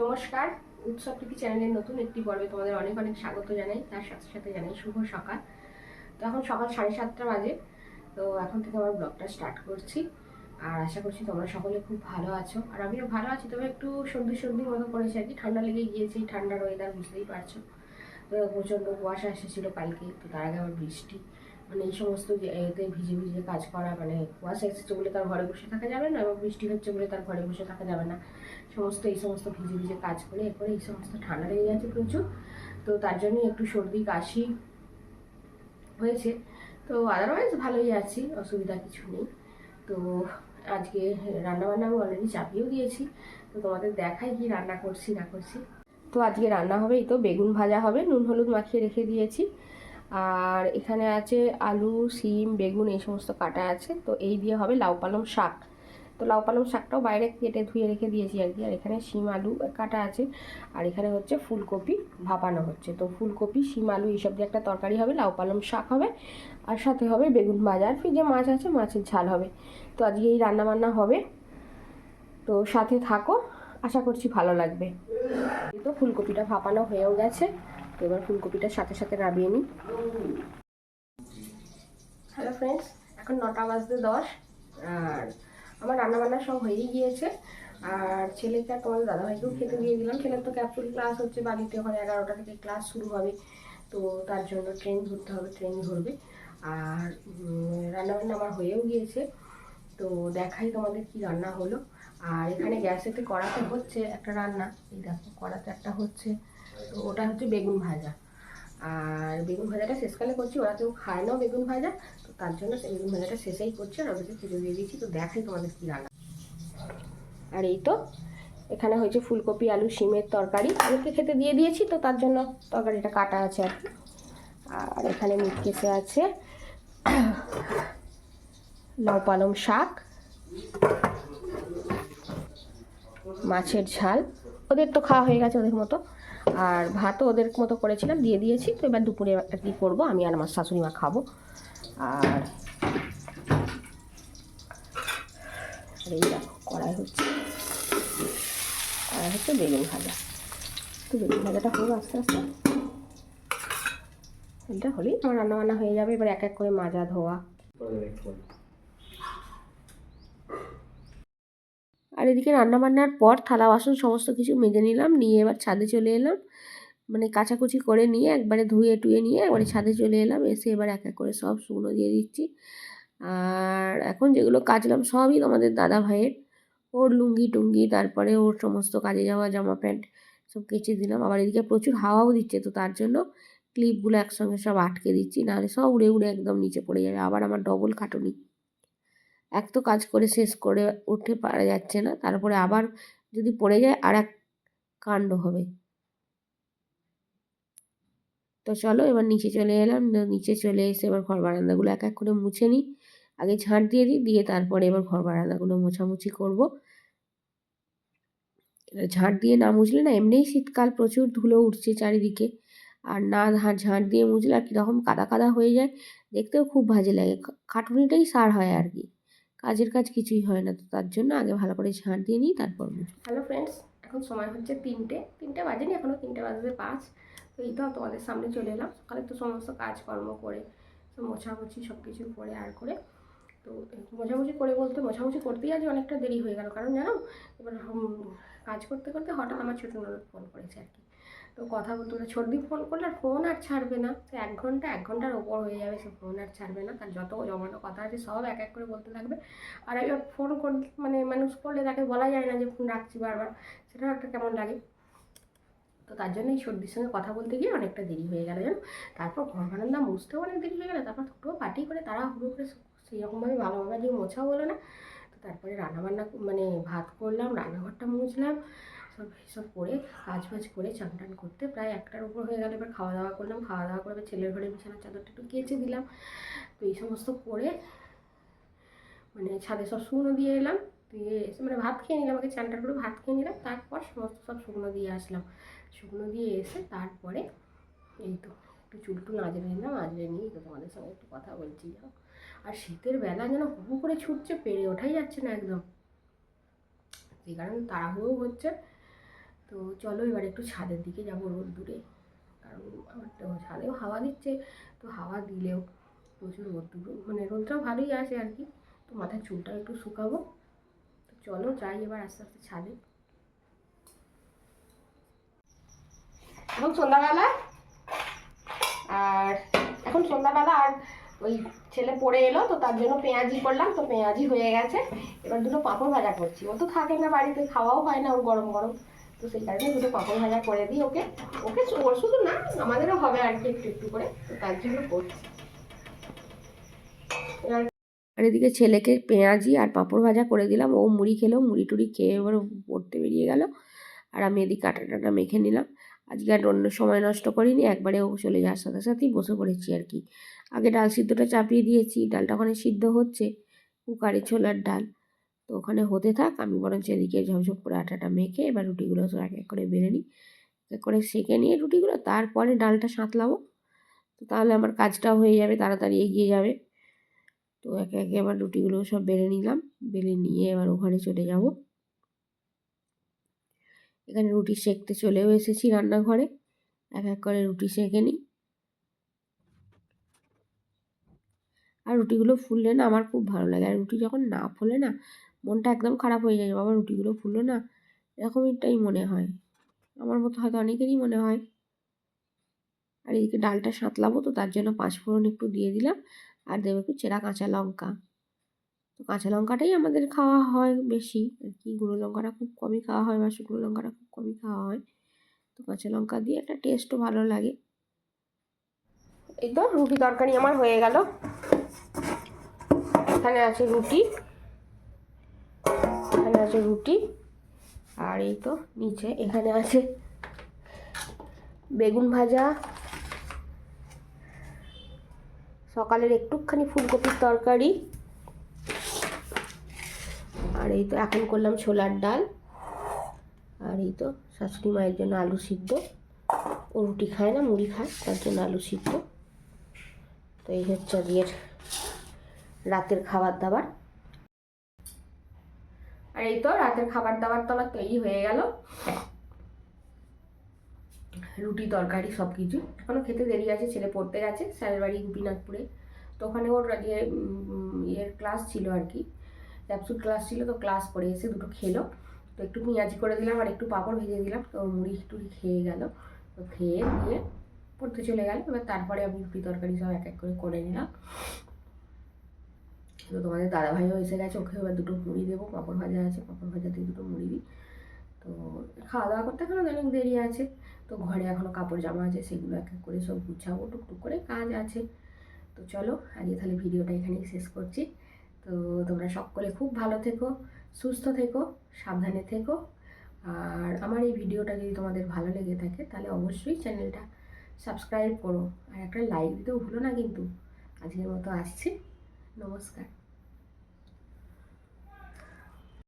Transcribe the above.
নমস্কার, উৎসব প্রীতি চ্যানেলের নতুন একটি পর্বে তোমাদের অনেক অনেক স্বাগত জানাই। তার সাথে সাথে জানাই শুভ সকাল। তো এখন সকাল সাড়ে সাতটা বাজে, তো এখন থেকে আমার ব্লগটা স্টার্ট করছি। আর আশা করছি তোমরা সকলে খুব ভালো আছো। আর আমিও ভালো আছি, তবে একটু সর্দি সর্দি মতো করেছে আর কি। ঠান্ডা লেগে গিয়েছে ঠান্ডার ওয়েদার বুঝতেই পারছ। তো প্রচণ্ড কুয়াশা এসেছিল কালকে, তো তার আগে আবার বৃষ্টি। মানে এই সমস্ত এতে ভিজে ভিজে কাজ করা মানে কুয়াশা এসেছে বলে তার ঘরে বসে থাকা যাবে না এবং বৃষ্টি হচ্ছে বলে তার ঘরে বসে থাকা যাবে না। সমস্ত, এই সমস্ত ভিজে ভিজে কাজ করে এরপরে এই সমস্ত ঠান্ডা লেগে যাচ্ছে প্রচুর। তো তার জন্য একটু সর্দি, কাশি হয়েছে। তো আদারওয়াইজ ভালোই আছি, অসুবিধা কিছু নেই। তো আজকে রান্নাবান্না আমি অলরেডি চাপিয়েও দিয়েছি। তো তোমাদের দেখাই কি রান্না করছি, না করছি। তো আজকে রান্না হবে এই তো, বেগুন ভাজা হবে, নুন, হলুদ মাখিয়ে রেখে দিয়েছি। আর এখানে আছে আলু সিম বেগুন এই সমস্ত কাটা আছে। তো এই দিয়ে হবে লাউ পালং শাক। তো লাউ পালং শাকটাও বাইরে কেটে ধুয়ে রেখে দিয়েছি আর কি। আর এখানে শিম আলু কাটা আছে। আর এখানে হচ্ছে ফুলকপি ভাপানো হচ্ছে। তো ফুলকপি, শিম আলু এইসব দিয়ে একটা তরকারি হবে, লাউ পালং শাক হবে। আর সাথে হবে বেগুন ভাজা। আর ফ্রিজে মাছ আছে, মাছের ঝাল হবে। তো আজকে এই রান্না বান্না হবে। তো সাথে থাকো। আশা করছি ভালো লাগবে। তো ফুলকপিটা ভাপানো হয়েও গেছে। এবার ফুলকপিটার সাথে সাথে নামিয়ে নিই। হ্যালো ফ্রেন্ডস এখন নটা বাজতে দশ। আর আমার রান্নাবান্না সব হয়েই গিয়েছে। আর ছেলেকে আর তোমাদের দাদাভাইকেও খেতে দিয়ে দিলাম। ছেলের তো ক্যাপসুল ক্লাস হচ্ছে, বাড়িতে ওখানে এগারোটা থেকে ক্লাস শুরু হবে। তো তার জন্য ট্রেন ধরতে হবে ট্রেন ধরবে। আর রান্নাবান্না আমার হয়েও গিয়েছে। তো দেখাই তোমাদের কি রান্না হলো। আর এখানে গ্যাসেতে কড়াতে হচ্ছে একটা রান্না। এই দেখো, কড়াতে একটা হচ্ছে ওটা হচ্ছে বেগুন ভাজা। আর বেগুন ভাজাটা শেষকালে করছি, ওরা কেউ খায় না বেগুন ভাজা, তো তার জন্য বেগুন ভাজাটা শেষেই করছি আর ওদেরকে খেতে দিয়ে দিয়েছি তো দেখাই তোমাদের কী রান্না। আর এই তো, এখানে হয়েছে ফুলকপি, আলু, শিমের তরকারি। ওদেরকে খেতে দিয়ে দিয়েছি, তো তার জন্য তরকারিটা কাটা আছে আর কি। আর এখানে মিট কেসে আছে পালং শাক, মাছের ঝাল। ওদের তো খাওয়া হয়ে গেছে ওদের মতো। আর ভাতও ওদের মতো করেছিলাম, দিয়ে দিয়েছি। তো এবার দুপুরে আর কি করব, আমি আর আমার শাশুড়ি মা খাব। আর এই দেখো, কড়াই হচ্ছে। কড়াই হচ্ছে বেগুন ভাজা। তো বেগুন ভাজাটা হোক আস্তে আস্তে। এটা হলেই আমার রান্না বান্না হয়ে যাবে। এবার এক এক করে মাজা, ধোয়া। আর এদিকে রান্নাবান্নার পর থালা, বাসন সমস্ত কিছু মেজে নিলাম, নিয়ে এবার ছাদে চলে এলাম। মানে কাচাকুচি করে নিয়ে একবারে ধুয়ে টুয়ে নিয়ে একবারে ছাদে চলে এলাম, এসে এবার এক এক করে সব শুকনো দিয়ে দিচ্ছি। আর এখন যেগুলো কাচলাম সবই আমাদের দাদা ভাইয়ের। ওর লুঙ্গি টুঙ্গি, তারপরে ওর সমস্ত কাজে যাওয়া, জামা প্যান্ট সব কেচে দিলাম। আবার এদিকে প্রচুর হাওয়াও দিচ্ছে তো তার জন্য ক্লিপগুলো একসঙ্গে সব আটকে দিচ্ছি, নাহলে সব উড়ে উড়ে একদম নিচে পড়ে যাবে। আবার আমার ডবল খাটুনি। এক তো কাজ করে শেষ করে উঠে পারা যাচ্ছে না, তারপরে আবার যদি পড়ে যায় আর এক কাণ্ড হবে। তো চলো এবার নিচে চলে এলাম নিচে চলে এসে এবার ঘর বারান্দাগুলো এক এক করে মুছে নিই। আগে ঝাঁট দিয়ে দিই, দিয়ে তারপরে এবার ঘর বারান্দাগুলো মোছামুছি করব। ঝাঁট দিয়ে না মুছলে না এমনিই শীতকাল প্রচুর ধুলো উঠছে চারিদিকে, আর না ঝাঁট দিয়ে মুছলে আর কীরকম কাদা কাদা হয়ে যায়, দেখতেও খুব বাজে লাগে। খাটুনিটাই সার হয় আর কি। কাজের কাজ কিছুই হয় না, তো তার জন্য আগে ভালো করে ঝাঁট দিয়ে নিই, তারপর হ্যালো ফ্রেন্ডস এখন সময় হচ্ছে তিনটে। তিনটে বাজেনি এখনও তিনটে বাজতে পাঁচ। তো এই তো তোমাদের সামনে চলে এলাম। সকালে তো সমস্ত কাজকর্ম করে মোছামুছি সব কিছু করে আর করে। তো মোছামুছি করে বলতে, মোছামুছি করতেই আজ অনেকটা দেরি হয়ে গেল। কারণ জানো, এবার কাজ করতে করতে হঠাৎ আমার ছোটো ফোন করেছে আর কি। তো কথা বলতে বলে ছোটদি ফোন করলে ফোন আর ছাড়বে না। তো এক ঘণ্টা, এক ঘণ্টার ওপর হয়ে যাবে সে ফোন আর ছাড়বে না। তার যত জমানো কথা আছে সব এক এক করে বলতে থাকবে। আর এবার ফোন কর মানে মানুষ করলে তাকে বলা যায় না যে ফোন রাখছি বারবার। সেটাও একটা কেমন লাগে। তো তার জন্য এই সর্দির সঙ্গে কথা বলতে গিয়ে অনেকটা দেরি হয়ে গেল জানো? তারপর ঘর বারান্দা মুছতেও অনেক দেরি হয়ে গেল। তারপর দুটো পার্টি করে তারা হুড়ো করে সেরকমভাবে ভালোভাবে দিয়ে মোছাও হলো না। তো তারপরে রান্নাবান্না মানে ভাত করলাম, রান্নাঘরটা মুছলাম। সব এসব করে কাজ বাজ করে চান টান করতে প্রায় একটার উপর হয়ে গেল। এবার খাওয়া দাওয়া করলাম, খাওয়া দাওয়া করে ছেলের ঘরে বিছানার চাদরটা একটু কেচে দিলাম। তো এই সমস্ত করে মানে ছাদে সব শুকনো দিয়ে এলাম। দিয়ে মানে ভাত খেয়ে নিলাম, আগে চান টান করে ভাত খেয়ে নিলাম। তারপর সমস্ত সব শুকনো দিয়ে আসলাম। শুকনো দিয়ে এসে তারপরে এই তো একটু চুল টুল আজরে নিলাম আজরে নিয়ে তো তোমাদের সঙ্গে একটু কথা বলছি। আর শীতের বেলা যেন হু করে ছুটছে, পেরে ওঠাই যাচ্ছে না একদম। যে কারণে তাড়াহুড়ো হচ্ছে। তো চলো এবার একটু ছাদের দিকে যাব রোদ দূরে। কারণ আমার তো ছাদেও হাওয়া দিচ্ছে, তো হাওয়া দিলেও প্রচুর রোদ্দুর। মানে রোদটাও ভালোই আছে আর কি, তো মাথায় চুলটাও একটু শুকাবো। তো চলো যাই এবার আস্তে আস্তে ছাদে। এখন সন্ধ্যাবেলা, আর এখন সন্ধ্যাবেলা আর ওই ছেলে পড়ে এলো, তো তার জন্য পেঁয়াজি করলাম, তো পেঁয়াজি হয়ে গেছে। এবার দুটো পাঁপড় ভাজা করছি। ও তো থাকে না বাড়িতে, খাওয়াও হয় না ওর গরম গরম। তো সেই কারণে দুটো পাঁপড় ভাজা করে দিই ওকে। ওকে ওর শুধু না, আমাদেরও হবে আর কি একটু একটু করে। তো তার জন্য করছি। আর এদিকে ছেলেকে পেঁয়াজি আর পাঁপড় ভাজা করে দিলাম। ও মুড়ি খেলো, মুড়ি টুড়ি খেয়ে এবার পড়তে বেরিয়ে গেল। আর আমি এদিকে কাটা টাটা মেখে নিলাম। আজকে আর অন্য সময় নষ্ট করিনি, একবারে ও চলে যাওয়ার সাথে সাথেই বসে পড়েছি আর কি। আগে ডাল সিদ্ধটা চাপিয়ে দিয়েছি, ডালটা ওখানে সিদ্ধ হচ্ছে। কুকারে ছোলার ডাল। তো ওখানে হতে থাক, আমি বরঞ্চ এদিকে ঝপঝপ করে আটাটা মেখে এবার রুটিগুলো এক এক করে বেলে নিই। এক এক করে সেঁকে নিয়ে রুটিগুলো, তারপরে ডালটা সাঁতলাবো। তো তাহলে আমার কাজটাও হয়ে যাবে, তাড়াতাড়ি এগিয়ে যাবে। তো একে একে এবার রুটিগুলো সব বেলে নিলাম, বেলে নিয়ে এবার ওখানে চলে যাব। এখানে রুটি সেঁকতে চলেও এসেছি রান্নাঘরে। এক এক করে রুটি সেঁকে নিই। আর রুটিগুলো ফুললে না আমার খুব ভালো লাগে। আর রুটি যখন না ফোলে না মনটা একদম খারাপ হয়ে যায় বাবা রুটিগুলো ফুললো না এরকমইটাই মনে হয়। আমার মতো হয়তো অনেকেরই মনে হয়। আর এদিকে ডালটা সাঁতলাবো তো, তার জন্য পাঁচফোড়ন একটু দিয়ে দিলাম, আর দেবো একটু চেরা কাঁচা লঙ্কা। তো কাঁচা লঙ্কাটাই আমাদের খাওয়া হয় বেশি, আর কি, গুঁড়ো লঙ্কাটা খুব কমই খাওয়া হয় বা শুকনো লঙ্কাটা খুব কমই খাওয়া হয়। তো কাঁচা লঙ্কা দিয়ে একটা টেস্টও ভালো লাগে। এই তো রুটি তরকারি আমার হয়ে গেল। এখানে আছে রুটি। আছে রুটি। আর এই তো নিচে, এখানে আছে বেগুন ভাজা। সকালের একটুখানি ফুলকপির তরকারি। আর এই তো এখন করলাম ছোলার ডাল। আর এই তো শাশুড়ি মায়ের জন্য আলু সিদ্ধ। ও রুটি খায় না, মুড়ি খায়, তার জন্য আলু সিদ্ধ। তো এই হচ্ছে রাতের খাবার দাবার। আর এই তো রাতের খাবার দাবার তো আমার তৈরি হয়ে গেল। রুটি, তরকারি সব কিছু এখনও খেতে দেরি আছে, ছেলে পড়তে গেছে, স্যারের বাড়ি গোপীনাথপুরে। তো ওখানে ওর যে ইয়ের ক্লাস ছিল আর কি, ক্যাপসুল ক্লাস ছিল, তো ক্লাস করে এসে দুটো খেলো। তো একটু পেঁয়াজি করে দিলাম আর একটু পাঁপড় ভেজে দিলাম, তো মুড়ি টুড়ি খেয়ে গেল। তো খেয়ে দিয়ে পড়তে চলে গেল। এবার তারপরে আমি রুটি, তরকারি সব এক এক করে করে নিলাম। তো তোমাদের দাদাভাইও এসে গেছে, ওকে এবার দুটো মুড়ি দেবো, পাঁপড় ভাজা আছে, পাঁপড় ভাজা দিয়ে দুটো মুড়ি দিই। তো খাওয়া দাওয়া করতে এখনও অনেক দেরি আছে, তো ঘরে এখনও কাপড় জামা আছে, সেগুলো এক এক করে সব গুছাবো, টুকটুক করে কাজ আছে। তো চলো, আজকে তাহলে ভিডিওটা এখানেই শেষ করছি। তো তোমরা সকলে খুব ভালো থেকো, সুস্থ থেকো, সাবধানে থেকো, আর আমার এই ভিডিওটা যদি তোমাদের ভালো লেগে থাকে, তাহলে অবশ্যই চ্যানেলটা সাবস্ক্রাইব করো, আর একটা লাইক দিতেও ভুলো না কিন্তু। আজকের মতো আসছি, নমস্কার।